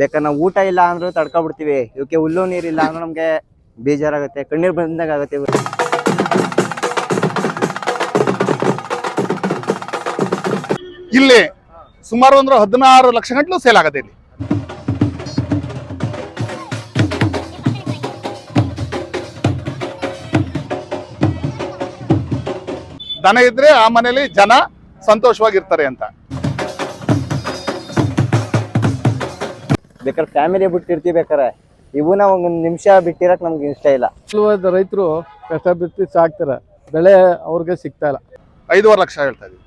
ಬೇಕಾದ್ರೆ ನಾವು ಊಟ ಇಲ್ಲ ಅಂದ್ರೂ ತಡ್ಕೊಬಿಡ್ತೀವಿ. ಇವಕ್ಕೆ ಹುಲ್ಲು ನೀರಿಲ್ಲ ಅಂದ್ರೆ ನಮ್ಗೆ ಬೇಜಾರಾಗುತ್ತೆ. ಕಣ್ಣೀರು ಬಂದಾಗ ಆಗುತ್ತೆ. ಇಲ್ಲಿ ಸುಮಾರು ಅಂದ್ರೆ ಹದಿನಾರು ಲಕ್ಷ ಗಂಟಲು ಸೇಲ್ ಆಗತ್ತೆ ಇಲ್ಲಿ. ದನ ಇದ್ರೆ ಆ ಮನೇಲಿ ಜನ ಸಂತೋಷವಾಗಿರ್ತಾರೆ ಅಂತ. ಬೇಕಾದ್ರೆ ಫ್ಯಾಮಿಲಿ ಬಿಟ್ಟಿರ್ತೀವಿ ಬೇಕಾರೆ. ಇವನ್ನ ಒಂದು ನಿಮಿಷ ಬಿಟ್ಟಿರಕ್ ನಮ್ಗೆ ಇಷ್ಟ ಇಲ್ಲ. ಕೆಲವಾದ ರೈತರು ಕಷ್ಟ ಬಿಟ್ಟು ಸಾಕ್ತಾರೆ. ಬೆಳೆ ಅವ್ರಿಗೆ ಸಿಗ್ತಾ ಇಲ್ಲ. ಐದೂವರೆ ಲಕ್ಷ ಹೇಳ್ತಾ ಇದೀವಿ.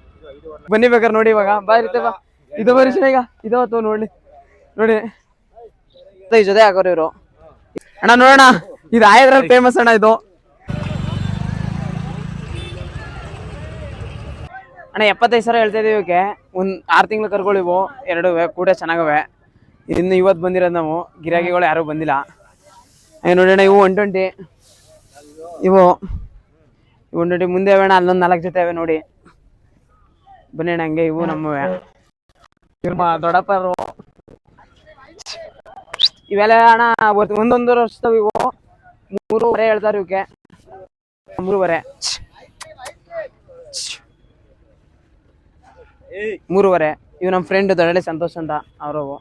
ಬನ್ನಿ ಬೇಕಾರೆ ನೋಡಿ ಇವಾಗ. ಬಾ ಇರುತ್ತೆ ಬಾ. ಇದು ಬರೀ ಈಗ. ಇದು ಅಥವಾ ನೋಡಿ ನೋಡಿ. ಈ ಜೊತೆ ಹಾಕೋರು ಇವರು. ಅಣ್ಣ ನೋಡೋಣ. ಇದು ಆಯದ್ರಲ್ಲಿ ಫೇಮಸ್ ಅಣ್ಣ ಇದು. ಅಣ್ಣ ಎಪ್ಪತ್ತೈದು ಸಾವಿರ ಹೇಳ್ತಾ ಇದೀವಿ ಇವಕ್ಕೆ. ಒಂದು ಆರು ತಿಂಗಳು ಕರ್ಗಳಿವು ಎರಡು ಕೂಡ ಚೆನ್ನಾಗವೆ. ಇನ್ನು ಇವತ್ತು ಬಂದಿರೋದು ನಾವು. ಗಿರಾಕಿಗಳು ಯಾರು ಬಂದಿಲ್ಲ. ನೋಡೋಣ, ಇವು ಒನ್ ಟ್ವೆಂಟಿ ಇವು ಒನ್ ಟ್ವೆಂಟಿ ಮುಂದೆ ಅವೇಣ, ಅಲ್ಲೊಂದು ನಾಲ್ಕು ಜೊತೆ ಅವೆ ನೋಡಿ. ಬನ್ನಿ ಅಣ್ಣ, ಹಂಗೆ ಇವು ನಮ್ಮವೆ. ನಿಮ್ಮ ದೊಡ್ಡಪ್ಪರು. ಇವೆಲ್ಲ ಅಣ್ಣ ಒಂದೊಂದು ವರ್ಷದವು ಇವು. ಮೂರುವರೆ ಹೇಳ್ತಾರೆ ಇವಕ್ಕೆ ಮೂರುವರೆ. ಮೂರುವರೆ. ಇವು ನಮ್ಮ ಫ್ರೆಂಡ್ ದೊಡ್ಡಳ್ಳಿ ಸಂತೋಷ್ ಅಂತ, ಅವ್ರವು.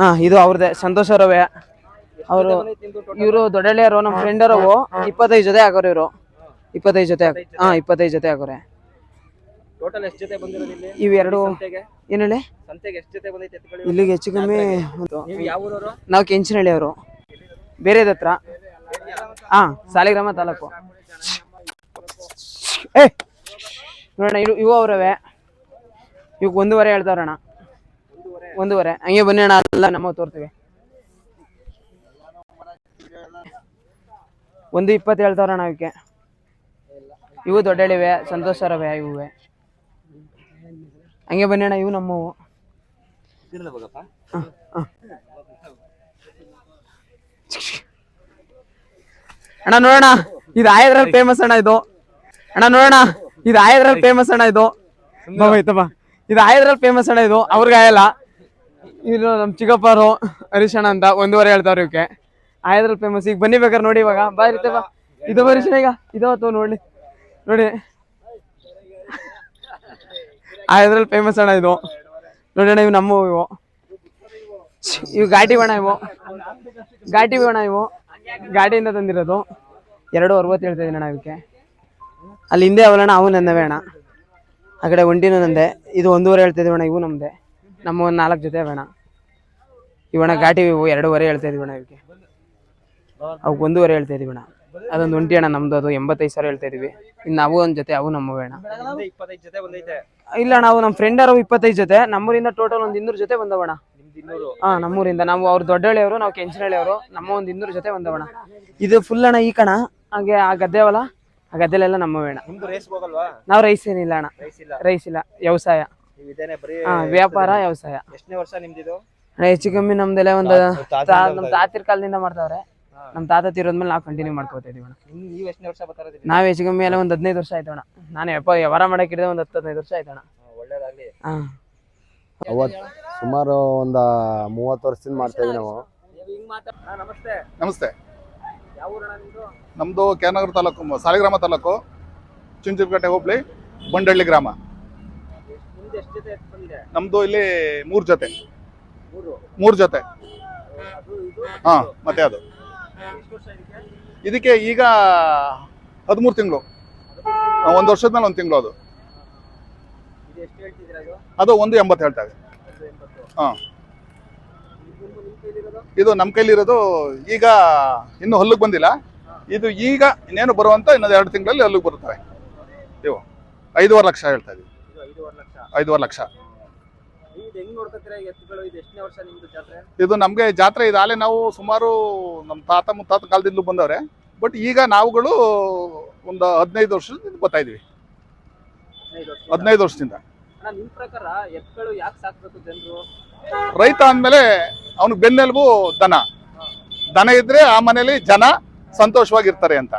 ಹಾ ಇದು ಅವ್ರದ್ದೇ ಸಂತೋಷ ಅವರವೇ. ಅವರು ಇವರು ದೊಡ್ಡಳ್ಳಿಯವರು ನಮ್ಮ ಫ್ರೆಂಡ್ ಅವರವು ಇಪ್ಪತ್ತೈದು ಜೊತೆ ಆಗೋರು ಇವರು. ಇಪ್ಪತ್ತೈದು ಜೊತೆ ಹಾ ಇಪ್ಪತ್ತೈದು ಜೊತೆ ಆಗೋರೆ. ಟೋಟಲ್ ಎಷ್ಟು ಜೊತೆ ಬಂದಿರೋದು ಇಲ್ಲಿ? ಇವೆರಡು ಏನ್ ಹೇಳಿ? ಸಂತೆಗೆ ಎಷ್ಟು ಜೊತೆ ಬಂದೈತೆ ಎತ್ಕೊಳ್ಳಿ ಇಲ್ಲಿಗೆ ಹೆಚ್ಚು ಕಮ್ಮಿ ನೀವು ಯಾವ ಊರವರು? ನಾವು ಕೆಂಚನಹಳ್ಳಿ ಅವರು. ಬೇರೆ ಹತ್ರ. ಹಾ ಸಾಲಿಗ್ರಾಮ ತಾಲೂಕು. ಏ ನೋಡೋಣ ಇವು ಇವು ಅವರವೇ. ಇವಾಗ ಒಂದೂವರೆ ಹೇಳ್ತಾರಣ್ಣ ಒಂದೂವರೆ. ಹಂಗೆ ಬನ್ನಿ ಅಣ್ಣ ಅಲ್ಲ ನಮ್ಮ ತೋರ್ತೀವಿ. ಒಂದು ಇಪ್ಪತ್ತು ಅಣ್ಣ ಅವಕ್ಕೆ ಇವು ದೊಡ್ಡಳಿವೆ ಸಂತೋಷ ಅವರವೆ ಇವುವೆ. ಹಂಗೆ ಬನ್ನಿ ಅಣ್ಣ ಇವು ನಮ್ಮವು. ಅಣ್ಣ ನೋಡೋಣ ಇದು ಆಯದ್ರಲ್ಲಿ ಫೇಮಸ್ ಅಣ್ಣ ಇದು. ಅಣ್ಣ ನೋಡೋಣ ಇದು ಆಯದ್ರಲ್ಲಿ ಫೇಮಸ್ ಅಣ್ಣ ಇದು. ಹೋಯ್ತಪ್ಪ ಇದು ಆಯದ್ರಲ್ಲಿ ಫೇಮಸ್ ಅಣ್ಣ ಇದು. ಅವ್ರಿಗೆ ಆಯಲ್ಲ. ಇದು ನಮ್ಮ ಚಿಕ್ಕಪ್ಪರು ಹರಿಶಣ ಅಣ್ಣ ಅಂತ ಒಂದೂವರೆ ಹೇಳ್ತಾವ್ರಿ ಇವಕ್ಕೆ. ಆಯ್ದ್ರಲ್ಲಿ ಫೇಮಸ್ ಈಗ ಬನ್ನಿ ಬೇಕಾದ್ರೆ ನೋಡಿ ಇವಾಗ. ಬಾ ಇರುತ್ತೆ ಬಾ. ಇದು ಹರಿಶಣ ಈಗ. ಇದು ಅಥವಾ ನೋಡಿ ನೋಡಿ. ಆಯದ್ರಲ್ಲಿ ಫೇಮಸ್ ಅಣ್ಣ ಇದು. ನೋಡೋಣ ಇವು ನಮ್ಮ ಇವು. ಇವು ಘಾಟಿ ಬಣ ಇವು. ಘಾಟಿ ಬಣ ಇವು. ಘಾಟಿಯಿಂದ ತಂದಿರೋದು. ಎರಡು ಅರವತ್ತು ಹೇಳ್ತಾ ಇದೀನಿ ಅಣ್ಣ ಇವಕ್ಕೆ. ಅಲ್ಲಿ ಹಿಂದೆ ಅವಲಣ್ಣ, ಅವು ನನ್ನವೇ ಅಣ್ಣ. ಆ ಕಡೆ ಒಂಟಿನೂ ನಂದೆ. ಇದು ಒಂದೂವರೆ ಹೇಳ್ತಾ ಇದೀವಿ ಅಣ್ಣ, ಇವು ನಮ್ದೆ. ನಮ್ಮ ಒಂದು ನಾಲ್ಕು ಜೊತೆ ಬೇಣ ಇವಣ್ಣ ಘಾಟಿ ಇವು ಎರಡೂವರೆ ಹೇಳ್ತಾ ಇದೀವಿ ಅಣ್ಣ ಇವಕ್ಕೆ ಅವಕ್ಕೆ ಒಂದೂವರೆ ಹೇಳ್ತಾ ಇದೀವಿ ಅಣ್ಣ. ಅದೊಂದು ಒಂಟಿ ಅಣ್ಣ ನಮ್ದು ಅದು ಎಂಬತ್ತೈದು ಸಾವಿರ ಹೇಳ್ತಾ ಇದೀವಿ. ಇನ್ನು ಅವು ಒಂದು ಜೊತೆ ಅವು ನಮ್ಮ ಬೇಣ ಇಪ್ಪತ್ತೈದು ಜೊತೆ ಬಂದೈತೆ ಇಲ್ಲ ನಾವು ನಮ್ಮ ಫ್ರೆಂಡ್ ಅವರು ಇಪ್ಪತ್ತೈದು ಜೊತೆ. ನಮ್ಮೂರಿಂದ ಟೋಟಲ್ ಒಂದು ಇನ್ನೂರು ಜೊತೆ ಬಂದವಣ ಹಾ ನಮ್ಮೂರಿಂದ. ನಾವು ಅವ್ರು ದೊಡ್ಡಹಳ್ಳಿಯವರು ನಾವು ಕೆಂಚನಹಳ್ಳಿಯವರು. ನಮ್ಮ ಒಂದು ಇನ್ನೂರು ಜೊತೆ ಬಂದವಣ ಇದು ಫುಲ್ ಅಣ್ಣ ಈ ಕಣ. ಹಾಗೆ ಆ ಗದ್ದೆ ಅವಲ್ಲ ಆ ಗದ್ದೆಲೆಲ್ಲ ನಮ್ಮ ಬೇಣ ನಾವು ರೈಸ್ ಏನಿಲ್ಲ ಅಣ್ಣ. ರೈಸ್ ಇಲ್ಲ. ವ್ಯವಸಾಯ. ನೀವು ವ್ಯಾಪಾರ ವ್ಯವಸಾಯ. ಎಷ್ಟನೇ ವರ್ಷ ನಿಮ್ದಿದು? ಅಣ್ಣ ಹೆಚ್ಚು ಕಮ್ಮಿ ನಮ್ದೆಲ್ಲ ಒಂದು ನಮ್ ತಾತಿರ್ ಕಾಲದಿಂದ ಮಾಡ್ತಾವ್ರೆ. ನಮ್ ತಾತ ತೀರೋದ್ಮೇಲೆ ನಾವು ಕಂಟಿನ್ಯೂ ಮಾಡ್ಕೋತಾ ಇದೀವಿ ನೀವು ಎಷ್ಟನೇ ವರ್ಷ ಬರ್ತಾ ಇರೋದು ನಾವ್ ಹೆಚ್ಚು ಕಮ್ಮಿ ಎಲ್ಲ ಒಂದ್ ಹದಿನೈದು ವರ್ಷ ಆಯ್ತು ಅಣ್ಣ. ನಾನು ಯಪ್ಪ ವ್ಯವಹಾರ ಮಾಡಕ್ ಹಿಡಿದ ಒಂದ್ ಹತ್ತು ಹದಿನೈದು ವರ್ಷ ಆಯ್ತಣ್ಣ ಒಳ್ಳೇದಾಗ್ಲಿ. ಹಾ. ಅವತ್ತು ಸುಮಾರು ಒಂದ ಮೂವತ್ತು ವರ್ಷದಿಂದ ಮಾಡ್ತಾ ಇದೀವಿ ನಾವು. ನಮಸ್ತೆ. ನಮಸ್ತೆ. ನಮ್ದು? ಕ್ಯಾನಗರ ತಾಲೂಕು ಸಾಲಿಗ್ರಾಮ ತಾಲೂಕು ಚುಂಚುರ್ಕಟ್ಟೆ ಹೋಬಳಿ ಬಂಡಳ್ಳಿ ಗ್ರಾಮ. ನಿಮ್ದು ಇಲ್ಲಿ ಮೂರ್ ಜೊತೆ. ಮೂರು? ಜೊತೆ. ಹಾ ಮತ್ತೆ ಅದು. ಇದಕ್ಕೆ? ಈಗ ಹದಿಮೂರು ತಿಂಗಳು. ಒಂದು ವರ್ಷದ ಮೇಲೆ ಒಂದು ತಿಂಗಳು ಅದು. ಅದು? ಒಂದು ಎಂಬತ್ತು ಹೇಳ್ತಾ ಇದೆ. ಹಾ. ಇದು ನಮ್ಮ ಕೈಲಿರೋದು ಈಗ ಇನ್ನು ಹಲ್ಲಿಗೆ ಬಂದಿಲ್ಲ. ಇದು ಈಗ ಇನ್ನೇನು ಬರುವಂತ ಇನ್ನೊಂದು ಎರಡು ತಿಂಗಳಲ್ಲಿ ಹಲ್ಲಿಗೆ ಬರುತ್ತವೆ. ಇವು. ಐದೂವರೆ ಲಕ್ಷ ಹೇಳ್ತಾ ಇದೀವಿ. ಇದು ಐದೂವರೆ ಲಕ್ಷ. ಇದು ಇದು ಜಾತ್ರೆ? ಇದು ನಮಗೆ ಜಾತ್ರೆ ಇದಾಲೆ ನಾವು ಸುಮಾರು ನಮ್ಮ ತಾತ ಮುತ್ತಾತ ಕಾಲದಿಂದಲೂ ಬಂದವ್ರೆ. ಬಟ್ ಈಗ ನಾವುಗಳು ಒಂದು ಹದಿನೈದು ವರ್ಷದಿಂದ ಬರ್ತಾ ಇದೀವಿ. ಹದಿನೈದು ವರ್ಷದಿಂದ? ರೈತ ಅಂದಮೇಲೆ ಅವನಿಗೆ ಬೆನ್ನೆಲುಬು ದನ. ದನ ಇದ್ರೆ ಆ ಮನೇಲಿ ಜನ ಸಂತೋಷವಾಗಿರ್ತಾರೆ ಅಂತ.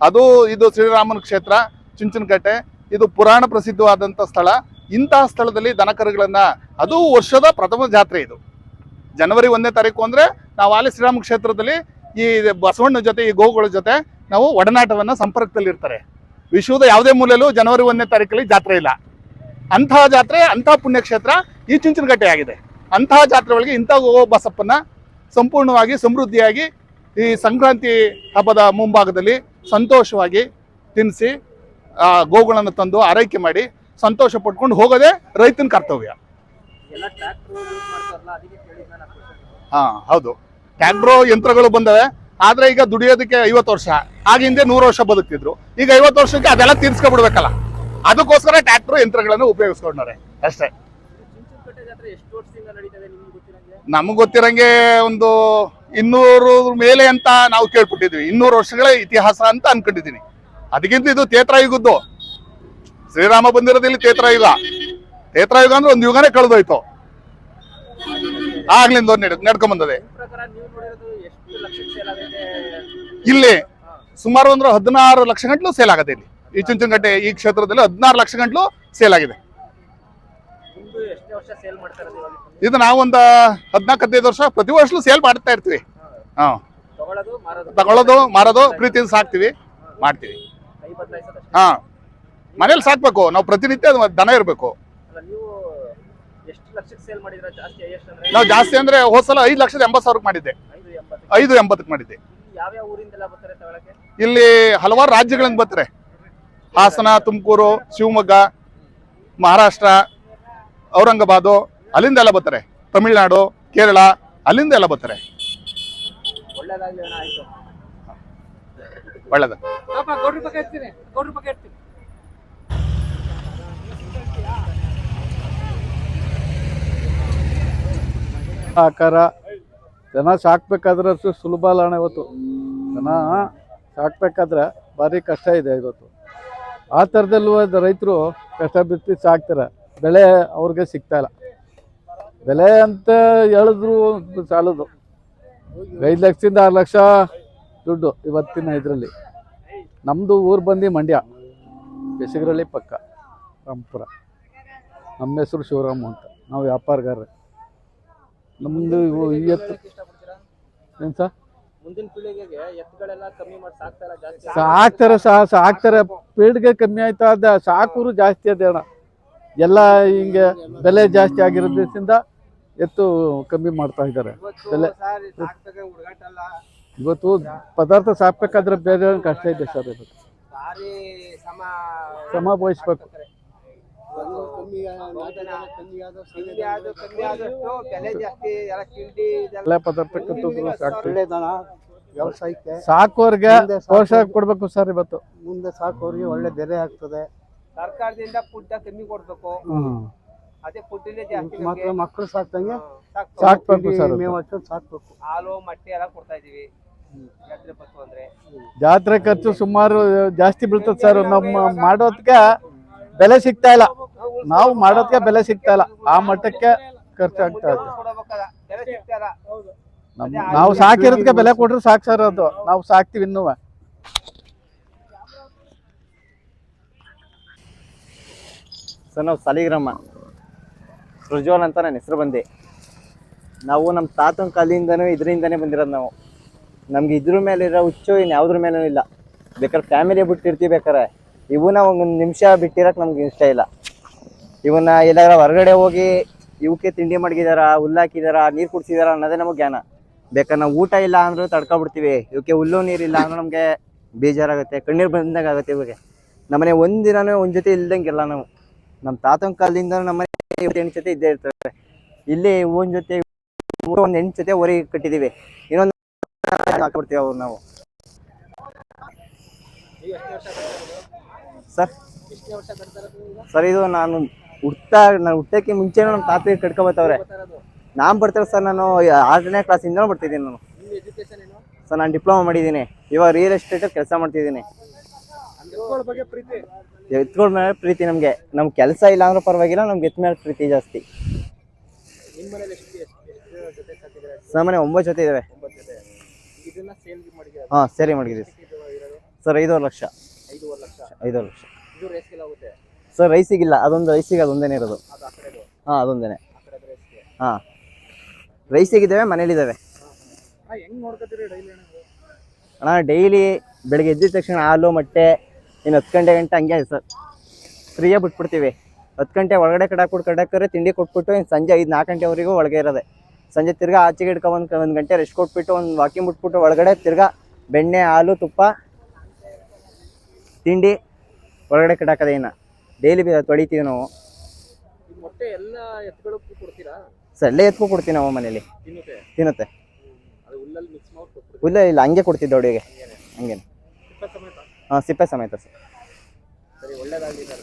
ಅದು ಇದು ಶ್ರೀರಾಮನ ಕ್ಷೇತ್ರ ಚುಂಚನಕಟ್ಟೆ ಇದು ಪುರಾಣ ಪ್ರಸಿದ್ಧವಾದಂಥ ಸ್ಥಳ. ಇಂತಹ ಸ್ಥಳದಲ್ಲಿ ದನಕರುಗಳನ್ನ ಅದು ವರ್ಷದ ಪ್ರಥಮ ಜಾತ್ರೆ ಇದು. ಜನವರಿ ಒಂದನೇ ತಾರೀಕು ಅಂದ್ರೆ ನಾವು ಆಲಿ ಶ್ರೀರಾಮ ಕ್ಷೇತ್ರದಲ್ಲಿ ಈ ಬಸವಣ್ಣ ಜೊತೆ, ಈ ಗೋವುಗಳ ಜೊತೆ ನಾವು ಒಡನಾಟವನ್ನ ಸಂಪರ್ಕದಲ್ಲಿ ಇರ್ತಾರೆ. ವಿಶ್ವದ ಯಾವುದೇ ಮೂಲೆಯಲ್ಲೂ ಜನವರಿ ಒಂದನೇ ತಾರೀಕಲ್ಲಿ ಜಾತ್ರೆ ಇಲ್ಲ. ಅಂತಹ ಜಾತ್ರೆ, ಅಂತಹ ಪುಣ್ಯಕ್ಷೇತ್ರ ಈ ಚುಂಚನಕಟ್ಟೆ ಆಗಿದೆ ಅಂತಹ ಜಾತ್ರೆ ಒಳಗೆ ಇಂಥ ಗೋ ಬಸಪ್ಪನ್ನ ಸಂಪೂರ್ಣವಾಗಿ ಸಮೃದ್ಧಿಯಾಗಿ ಈ ಸಂಕ್ರಾಂತಿ ಹಬ್ಬದ ಮುಂಭಾಗದಲ್ಲಿ ಸಂತೋಷವಾಗಿ ತಿನ್ನಿಸಿ ಆ ಗೋಗಳನ್ನು ತಂದು ಆರೈಕೆ ಮಾಡಿ ಸಂತೋಷ ಪಟ್ಕೊಂಡು ಹೋಗೋದೇ ರೈತನ ಕರ್ತವ್ಯ. ಹಾ ಹೌದು. ಟ್ಯಾಕ್ಟ್ರೋ ಯಂತ್ರಗಳು ಬಂದವೆ ಆದ್ರೆ ಈಗ ದುಡಿಯೋದಕ್ಕೆ ಐವತ್ತು ವರ್ಷ ಆಗ ಹಿಂದೆ ನೂರು ವರ್ಷ ಬದುಕ್ತಿದ್ರು. ಈಗ ಐವತ್ತು ವರ್ಷಕ್ಕೆ ಅದೆಲ್ಲ ತೀರ್ಸ್ಕೊಬಿಡ್ಬೇಕಲ್ಲ. ಅದಕ್ಕೋಸ್ಕರ ಟ್ಯಾಕ್ಟ್ರೋ ಯಂತ್ರಗಳನ್ನು ಉಪಯೋಗಿಸ್ಕೊಂಡವ್ರೆ ಅಷ್ಟೇ. ನಮಗೆ ಗೊತ್ತಿರಂಗೆ ಒಂದು ಇನ್ನೂರು ಮೇಲೆ ಅಂತ ನಾವು ಕೇಳ್ಬಿಟ್ಟಿದ್ವಿ ಇನ್ನೂರು ವರ್ಷಗಳ ಇತಿಹಾಸ ಅಂತ ಅನ್ಕೊಂಡಿದ್ದೀನಿ. ಅದಕ್ಕಿಂತ ಇದು ತೇತ್ರಯುಗದ್ದು ಶ್ರೀರಾಮ ಬಂದಿರೋದಿಲ್ಲಿ ಚೇತ್ರಯುಗ ಚೇತ್ರಯುಗ ಅಂದ್ರೆ ಒಂದು ಯುಗನೇ ಕಳೆದೋಯ್ತು. ಆಗ್ಲಿಂದ ನಡ್ಕೊಂಡ್ ಬಂದದೆ ಇಲ್ಲಿ ಸುಮಾರು ಅಂದ್ರೆ ಹದಿನಾರು ಲಕ್ಷ ಗಂಟ್ಲು ಸೇಲ್ ಆಗತ್ತೆ ಇಲ್ಲಿ. ಈ ಚುಂಚನಕಟ್ಟೆ ಈ ಕ್ಷೇತ್ರದಲ್ಲಿ ಹದಿನಾರು ಲಕ್ಷ ಗಂಟ್ಲು ಸೇಲ್ ಆಗಿದೆ. ಇದು ನಾವೊಂದು ಹದಿನಾಲ್ಕು, ಹದಿನೈದು ವರ್ಷ ಪ್ರತಿ ವರ್ಷ ಸೇಲ್ ಮಾಡ್ತಾ ಇರ್ತೀವಿ. ಹಾ. ತಗೊಳ್ಳೋದು, ಮಾರೋದು, ಪ್ರೀತಿಯಿಂದ ಸಾಕ್ತಿವಿ. ಮಾಡ್ತೀವಿ. ಹಾ. ಮನೇಲಿ ಸಾಕ್ಬೇಕು. ನಾವು ಪ್ರತಿನಿತ್ಯ ಅದು ದನ ಇರಬೇಕು. ನಾವು ಜಾಸ್ತಿ ಅಂದ್ರೆ? ಹೋದ್ಸಲ ಐದು ಲಕ್ಷದ ಎಂಬತ್ತು ಸಾವಿರಕ್ಕೆ ಮಾಡಿದ್ದೆ. ಐದು ಎಂಬತ್ತಕ್ಕೆ? ಮಾಡಿದ್ದೆ. ಇಲ್ಲಿ ಹಲವಾರು ರಾಜ್ಯಗಳಿಂದ ಬರ್ತಾರೆ. ಹಾಸನ ತುಮಕೂರು ಶಿವಮೊಗ್ಗ ಮಹಾರಾಷ್ಟ್ರ ಔರಂಗಾಬಾದು ಅಲ್ಲಿಂದ ಎಲ್ಲ ಬರ್ತಾರೆ. ತಮಿಳ್ನಾಡು ಕೇರಳ ಅಲ್ಲಿಂದ ಎಲ್ಲ ಬರ್ತಾರೆ. ಒಳ್ಳೇದು ಆಕಾರ ದನ ಸಾಕ್ಬೇಕಾದ್ರೆ ಅಷ್ಟು ಸುಲಭ ಅಲ್ಲ ಇವತ್ತು. ದನ ಸಾಕ್ಬೇಕಾದ್ರೆ ಭಾರಿ ಕಷ್ಟ ಇದೆ ಇವತ್ತು. ಆ ಥರದಲ್ಲೂ ರೈತರು ಕಷ್ಟ ಬಿಟ್ಟು ಸಾಕ್ತಾರೆ. ಬೆಳೆ ಅವ್ರಿಗೆ ಸಿಗ್ತಾ ಇಲ್ಲ. ಬೆಲೆ ಅಂತ ಹೇಳಿದ್ರು ಸಾಲದು. ಐದು ಲಕ್ಷದಿಂದ ಆರು ಲಕ್ಷ ದುಡ್ಡು ಇವತ್ತಿನ ಇದರಲ್ಲಿ. ನಮ್ಮದು ಊರು ಬಂದು ಮಂಡ್ಯ. ಬೆಸಗರಳ್ಳಿ ಪಕ್ಕ. ರಾಮಪುರ. ನಮ್ಮ ಹೆಸರು ಶಿವರಾಮ ಅಂತ. ನಾವು ವ್ಯಾಪಾರಗಾರರು. ನಮ್ಮದು ಇವು ಎತ್ತು ಏನು ಸರ್? ಮುಂದಿನ ಪೀಳಿಗೆಗೆ ಎತ್ತುಗಳೆಲ್ಲ ಕಮ್ಮಿ ಮಾಡಿ ಸಾಕ್ತಾರ ಜಾಸ್ತಿ ಸಾಕ್ತಾರೆ ಸಾ ಸಾಕ್ತಾರೆ. ಪೀಳಿಗೆ ಕಮ್ಮಿ ಆಯ್ತಾ ಅದ ಸಾಕೂರು ಜಾಸ್ತಿ ಅದೇ ಅಣ್ಣ. ಎಲ್ಲ ಹಿಂಗೆ ಬೆಲೆ ಜಾಸ್ತಿ ಆಗಿರೋದ್ರಿಂದ ಎತ್ತು ಕಮ್ಮಿ ಮಾಡ್ತಾ ಇದ್ದಾರೆ. ಬೆಲೆ ಇವತ್ತು ಪದಾರ್ಥ ಸಾಕ್ಬೇಕಾದ್ರೆ ಬೇರೆ ಕಷ್ಟ ಇದೆ ಸರ್ ಇವತ್ತು. ಸಮ ವಹಿಸ್ಬೇಕು ಸಾಕೋರ್ಗೆ ಪ್ರೋತ್ಸಾಹ ಕೊಡ್ಬೇಕು ಸರ್ ಇವತ್ತು. ಮುಂದೆ ಸಾಕೋರಿಗೆ ಒಳ್ಳೆ ಬೆಲೆ ಆಗ್ತದೆ. ಸರ್ಕಾರದಿಂದ ಫುಡ್ ಕಮ್ಮಿ ಕೊಡ್ಬೇಕು. ಹ್ಮ್. ಅದೇ ಫುಡ್ ಜಾಸ್ತಿ ಮಾತ್ರ ನಮ್ಗೆ. ಮಕ್ಕಳು ಸಾಕ್ತಂಗೆ ಸಾಕ್ಬೇಕು. ಸಾಕ್ಬೇಕು ಸರ್. ಮೇವು ಹಚ್ಚೋದು ಸಾಕ್ಬೇಕು. ಹಾಲು ಮೊಟ್ಟೆ ಎಲ್ಲ ಕೊಡ್ತಾ ಇದೀವಿ ಜಾತ್ರೆ ಬತ್ತು ಅಂದ್ರೆ. ಜಾತ್ರೆ ಖರ್ಚು ಸುಮಾರು ಜಾಸ್ತಿ ಬೀಳ್ತದೆ ಸರ್. ನಮ್ಮ ಮಾಡೋದಕ್ಕೆ ಬೆಲೆ ಸಿಗ್ತಾ ಇಲ್ಲ. ನಾವು ಮಾಡೋದಕ್ಕೆ ಬೆಲೆ ಸಿಗ್ತಾ ಇಲ್ಲ. ಆ ಮಟ್ಟಕ್ಕೆ ಖರ್ಚಾಗ್ತಾ ಇದೆ. ನಾವು ಸಾಕಿರೋದಕ್ಕೆ ಬೆಲೆ ಕೊಟ್ರೆ ಸಾಕು ಸರ್ ಅದು. ನಾವು ಸಾಕ್ತಿವಿ ಇನ್ನೂ. ಸರ್, ನಾವು ಸಾಲಿಗ್ರಾಮ. ಪ್ರಜ್ವಲ್ ಅಂತ ನನ್ನ ಹೆಸರು ಬಂದೆ. ನಾವು ನಮ್ಮ ತಾತನ ಕಾಲಿಂದನೂ ಇದರಿಂದನೇ ಬಂದಿರೋದು ನಾವು. ನಮ್ಗೆ ಇದ್ರ ಮೇಲೆ ಇರೋ ಹುಚ್ಚು ಇನ್ನು ಯಾವುದ್ರ ಮೇಲೂ ಇಲ್ಲ. ಬೇಕಾದ್ರೆ ಫ್ಯಾಮಿಲಿ ಬಿಟ್ಟಿರ್ತೀವಿ ಬೇಕಾರೆ. ಇವನ್ನ ಒಂದು ನಿಮಿಷ ಬಿಟ್ಟಿರಕ್ಕೆ ನಮ್ಗೆ ಇಷ್ಟ ಇಲ್ಲ. ಇವನ್ನ ಎಲ್ಲಾರ ಹೊರಗಡೆ ಹೋಗಿ ಇವಕ್ಕೆ ತಿಂಡಿ ಮಡಗಿದಾರ ಹುಲ್ಲಾಕಿದಾರ ನೀರು ಕುಡ್ಸಿದಾರ ಅನ್ನೋದೇ ನಮಗೆ ಜ್ಞಾನ. ಬೇಕಾದ್ರೆ ನಾವು ಊಟ ಇಲ್ಲ ಅಂದ್ರೂ ತಡ್ಕೊಬಿಡ್ತೀವಿ. ಇವಕ್ಕೆ ಹುಲ್ಲು ನೀರಿಲ್ಲ ಅಂದ್ರೆ ನಮಗೆ ಬೇಜಾರಾಗುತ್ತೆ, ಕಣ್ಣೀರು ಬಂದಂಗೆ ಆಗುತ್ತೆ ಇವಾಗ. ನಮ್ಮನೆ ಒಂದಿನನೂ ಒಂದು ಜೊತೆ ಇಲ್ದಂಗೆಲ್ಲ ನಾವು. ನಮ್ಮ ತಾತನ ಕಾಲದಿಂದ ನಮ್ಮನೆ ಎಂಟು ಜೊತೆ ಇದ್ದೇ ಇರ್ತವೆ. ಇಲ್ಲಿ ಒಂದ್ ಜೊತೆ, ಒಂದು ಎಂಟು ಜೊತೆ ಹೊರಗೆ ಕಟ್ಟಿದೀವಿ. ಇನ್ನೊಂದು ಹಾಕ್ಬಿಡ್ತೀವಿ ಅವ್ರು ನಾವು. ಸರ್ ಸರ್ ಇದು ನಾನು ಹುಟ್ಟ ನಾನು ಹುಟ್ಟಕ್ಕೆ ಮುಂಚೆ ನಮ್ಮ ತಾತ ಕಟ್ಕೊಬತ್ತವ್ರೆ ನಾನು ಬರ್ತಾರೆ ಸರ್ ನಾನು ಆರನೇ ಇಂದ ಬರ್ತಿದ್ದೀನಿ ನಾನು. ಸರ್ ನಾನು ಡಿಪ್ಲೊಮಾ ಮಾಡಿದ್ದೀನಿ. ಇವಾಗ ರಿಯಲ್ ಎಸ್ಟೇಟ್ ಕೆಲಸ ಮಾಡ್ತಿದ್ದೀನಿ. ಎತ್ಗಳ ಮೇಲೆ ಪ್ರೀತಿ ನಮಗೆ. ನಮ್ಮ ಕೆಲಸ ಇಲ್ಲ ಅಂದ್ರೆ ಪರವಾಗಿಲ್ಲ ನಮ್ಗೆ ಎತ್ ಮೇಲೆ ಪ್ರೀತಿ ಜಾಸ್ತಿ. ಸಾಮಾನ್ಯ ಮನೆ ಒಂಬತ್ತು ಜೊತೆ ಇದಾವೆ. ಹಾಂ ಸರಿ ಮಾಡಿದ್ರಿ ಸರ್ ಐದೂವರೆ ಲಕ್ಷ. ಐದೂವರೆ ಲಕ್ಷ. ಐದೂವರೆ ಲಕ್ಷ. ಇದು ರೇಸ್ಗೆಲ್ಲ ಆಗುತ್ತೆ ಸರ್ ರೈಸಿಗಿಲ್ಲ ಅದೊಂದು ರೈಸಿಗೆ ಅದೊಂದೇನೆ ಇರೋದು. ಹಾಂ ಅದೊಂದೇನೆ. ಹಾಂ. ರೈಸಿಗಿದ್ದಾವೆ ಮನೇಲಿದ್ದಾವೆ. ಅಣ್ಣ ಡೈಲಿ ಬೆಳಿಗ್ಗೆ ಎದ್ದಿದ ತಕ್ಷಣ ಹಾಲು ಮೊಟ್ಟೆ ಇನ್ನು ಹತ್ತು ಗಂಟೆ ಗಂಟೆ ಹಂಗೆ ಸರ್. ಫ್ರೀಯಾಗಿ ಬಿಟ್ಬಿಡ್ತೀವಿ. ಹತ್ತು ಗಂಟೆ ಒಳಗಡೆ ಕಡಾಕ್ಬಿಟ್ಟು ಕಡಾಕರೆ ತಿಂಡಿ ಕೊಟ್ಬಿಟ್ಟು ಇನ್ನು ಸಂಜೆ ಐದು ನಾಲ್ಕು ಗಂಟೆವರೆಗೂ ಒಳಗೆ ಇರೋದೆ. ಸಂಜೆ ತಿರ್ಗಾ ಆಚೆಗೆ ಇಟ್ಕೊಂಡು ಒಂದು ಗಂಟೆ ರೆಸ್ಟ್ ಕೊಟ್ಬಿಟ್ಟು ಒಂದು ವಾಕಿಂಗ್ ಬಿಟ್ಬಿಟ್ಟು ಒಳಗಡೆ ತಿರ್ಗಾ ಬೆಣ್ಣೆ ಹಾಲು ತುಪ್ಪ ತಿಂಡಿ ಹೊರಗಡೆ ಕಟ್ಟಾಕದೆ ಇನ್ನು. ಡೈಲಿ ತೊಳಿತೀವಿ ನಾವು. ಮೊಟ್ಟೆ ಎಲ್ಲ ಎತ್ತುಗಳಕ್ಕೂ ಕೊಡ್ತೀರಾ? ಸೊಳ್ಳೆ ಎತ್ಕೊ ಕೊಡ್ತೀವಿ ನಾವು ಮನೇಲಿ ತಿನ್ನುತ್ತೆ? ತಿನ್ನುತ್ತೆ. ಅದು ಹುಲ್ಲಲ್ಲಿ ಮಿಕ್ಸ್ ಮಾಡಿ ಕೊಟ್ಬಿಡ್ತೀರಾ? ಇಲ್ಲ ಇಲ್ಲ ಹಂಗೆ ಕೊಡ್ತಿದ್ದೆ ಅವಳಿಗೆ ಹಂಗೇನು. ಸಿಪ್ಪೆ ಸಮೇತ? ಹಾಂ ಸಿಪ್ಪೆ ಸಮೇತ ಸರ್. ಸರಿ ಒಳ್ಳೇದಾಗಲಿ ಸರ್.